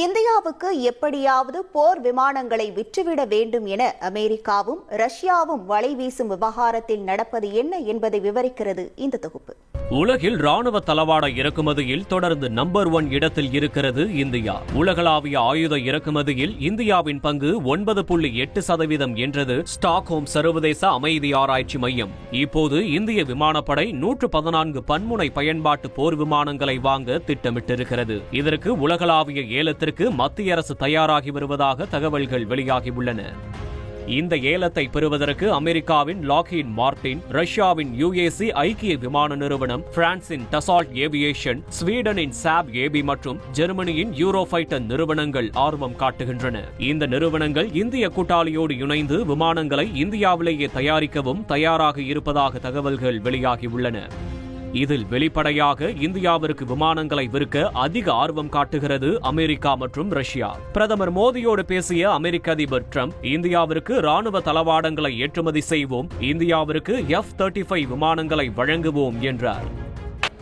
இந்தியாவுக்கு எப்படியாவது போர் விமானங்களை விற்றுவிட வேண்டும் என அமெரிக்காவும் ரஷ்யாவும் வலை வீசும் விவகாரத்தில் நடப்பது என்ன என்பதை விவரிக்கிறது இந்த தொகுப்பு. உலகில் ராணுவ தளவாட இறக்குமதியில் தொடர்ந்து நம்பர் ஒன் இடத்தில் இருக்கிறது இந்தியா. உலகளாவிய ஆயுத இறக்குமதியில் இந்தியாவின் பங்கு ஒன்பது புள்ளி எட்டு சதவீதம் என்றது ஸ்டாக்ஹோம் சர்வதேச அமைதி ஆராய்ச்சி மையம். இப்போது இந்திய விமானப்படை நூற்று பதினான்கு பன்முனை பயன்பாட்டு போர் விமானங்களை வாங்க திட்டமிட்டிருக்கிறது. இதற்கு உலகளாவிய ஏலத்திற்கு மத்திய அரசு தயாராகி வருவதாக தகவல்கள் வெளியாகியுள்ளன இந்த ஏலத்தை பெறுவதற்கு அமெரிக்காவின் லாக்ஹீட் மார்டின் ரஷ்யாவின் யுஏசி ஐக்கிய விமான நிறுவனம் பிரான்சின் டசால்ட் ஏவியேஷன் ஸ்வீடனின் சாப் ஏபி மற்றும் ஜெர்மனியின் யூரோஃபைட்டர் நிறுவனங்கள் ஆர்வம் காட்டுகின்றன. இந்த நிறுவனங்கள் இந்திய கூட்டாளியோடு இணைந்து விமானங்களை இந்தியாவிலேயே தயாரிக்கவும் தயாராக இருப்பதாக தகவல்கள் வெளியாகியுள்ளன இதில் வெளிப்படையாக இந்தியாவிற்கு விமானங்களை விற்க அதிக ஆர்வம் காட்டுகிறது அமெரிக்கா மற்றும் ரஷ்யா. பிரதமர் மோடியோடு பேசிய அமெரிக்க அதிபர் ட்ரம்ப் இந்தியாவிற்கு ராணுவ தளவாடங்களை ஏற்றுமதி செய்வோம் இந்தியாவிற்கு எஃப் தேர்ட்டி ஃபைவ் விமானங்களை வழங்குவோம் என்றார்.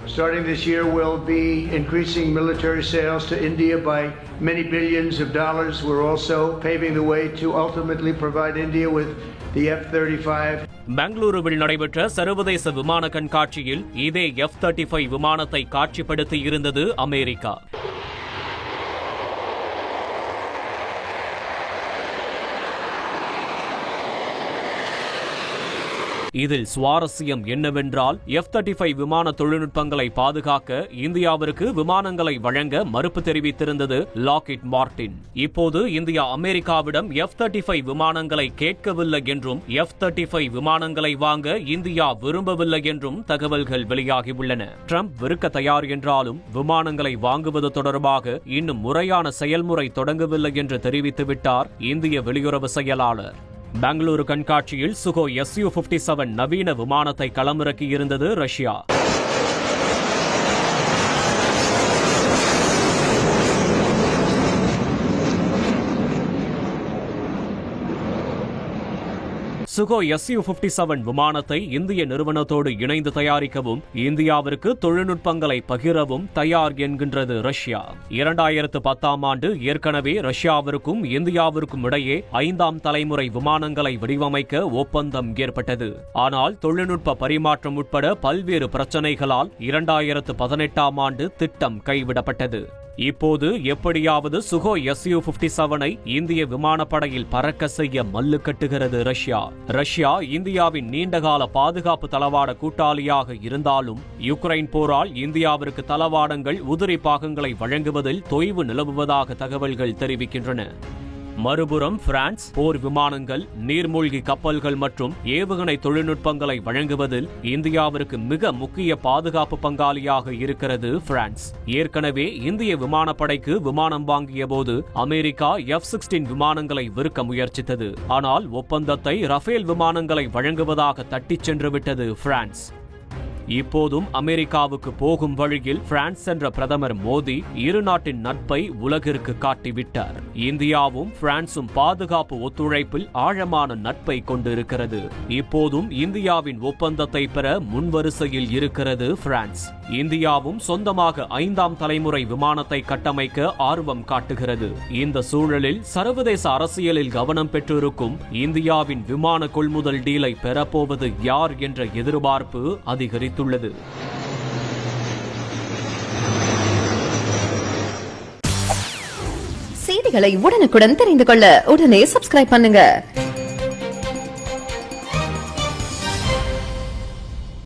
Starting this year, we'll be increasing military sales to India by many billions of dollars. We're also paving the way to ultimately provide India with the F 35 பெங்களூருவில் நடைபெற்ற சர்வதேச விமான கண்காட்சியில் இதே எஃப் தேர்ட்டி ஃபைவ் விமானத்தை காட்சிப்படுத்தி இருந்தது அமெரிக்கா. இதில் சுவாரஸ்யம் என்னவென்றால் எஃப் தேர்ட்டி ஃபைவ் விமான தொழில்நுட்பங்களை பாதுகாக்க இந்தியாவிற்கு விமானங்களை வழங்க மறுப்பு தெரிவித்திருந்தது லாக்ஹீட் மார்டின் இப்போது இந்தியா அமெரிக்காவிடம் எஃப் தேர்ட்டி ஃபைவ் விமானங்களை கேட்கவில்லை என்றும் எஃப் தேர்ட்டி ஃபைவ் விமானங்களை வாங்க இந்தியா விரும்பவில்லை என்றும் தகவல்கள் வெளியாகியுள்ளன. ட்ரம்ப் விற்க தயார் என்றாலும் விமானங்களை வாங்குவது தொடர்பாக இன்னும் முறையான செயல்முறை தொடங்கவில்லை என்று தெரிவித்துவிட்டார் இந்திய வெளியுறவு செயலாளர். பெங்களூரு கண்காட்சியில் சுகோ எஸ்யூ பிப்டி செவன் நவீன விமானத்தை களமிறக்கியிருந்தது Russia. Sukhoi SU fifty seven விமானத்தை இந்திய நிறுவனத்தோடு இணைந்து தயாரிக்கவும் இந்தியாவிற்கு தொழில்நுட்பங்களை பகிரவும் தயார் என்கின்றது ரஷ்யா. இரண்டாயிரத்து பத்தாம் ஆண்டு ஏற்கனவே ரஷ்யாவிற்கும் இந்தியாவிற்கும் இடையே ஐந்தாம் தலைமுறை விமானங்களை வடிவமைக்க ஒப்பந்தம் ஏற்பட்டது. ஆனால் தொழில்நுட்ப பரிமாற்றம் உட்பட பல்வேறு பிரச்சனைகளால் இரண்டாயிரத்து பதினெட்டாம் ஆண்டு திட்டம் கைவிடப்பட்டது. இப்போது எப்படியாவது சுகோ எஸ்யூ பிப்டி செவனை இந்திய விமானப்படையில் பறக்க செய்ய மல்லு கட்டுகிறது ரஷ்யா. ரஷ்யா இந்தியாவின் நீண்டகால பாதுகாப்பு தளவாட கூட்டாளியாக இருந்தாலும் யுக்ரைன் போரால் இந்தியாவிற்கு தளவாடங்கள் உதிரி பாகங்களை வழங்குவதில் தொய்வு நிலவுவதாக தகவல்கள் தெரிவிக்கின்றன. மறுபுறம் பிரான்ஸ் போர் விமானங்கள் நீர்மூழ்கி கப்பல்கள் மற்றும் ஏவுகணை தொழில்நுட்பங்களை வழங்குவதில் இந்தியாவிற்கு மிக முக்கிய பாதுகாப்பு பங்காளியாக இருக்கிறது பிரான்ஸ். ஏற்கனவே இந்திய விமானப்படைக்கு விமானம் வாங்கிய போது அமெரிக்கா எஃப் சிக்ஸ்டீன் விமானங்களை விற்க முயற்சித்தது. ஆனால் ஒப்பந்தத்தை ரஃபேல் விமானங்களை வழங்குவதாக தட்டிச் சென்றுவிட்டது பிரான்ஸ். இப்போதும் அமெரிக்காவுக்கு போகும் வழியில் பிரான்ஸ் சென்ற பிரதமர் மோடி இரு நாட்டின் நட்பை உலகிற்கு காட்டிவிட்டார். இந்தியாவும் பிரான்சும் பாதுகாப்பு ஒத்துழைப்பில் ஆழமான நட்பை கொண்டிருக்கிறது. இப்போதும் இந்தியாவின் ஒப்பந்தத்தை பெற முன்வரிசையில் இருக்கிறது பிரான்ஸ். இந்தியாவும் சொந்தமாக ஐந்தாம் தலைமுறை விமானத்தை கட்டமைக்க ஆர்வம் காட்டுகிறது. இந்த சூழலில் சர்வதேச அரசியலில் கவனம் பெற்றிருக்கும் இந்தியாவின் விமான கொள்முதல் டீலை பெறப்போவது யார் என்ற எதிர்பார்ப்பு அதிகரித்துள்ளது. செய்திகளை உடனுக்குடன் தெரிந்து கொள்ள உடனே சப்ஸ்கிரைப் பண்ணுங்க.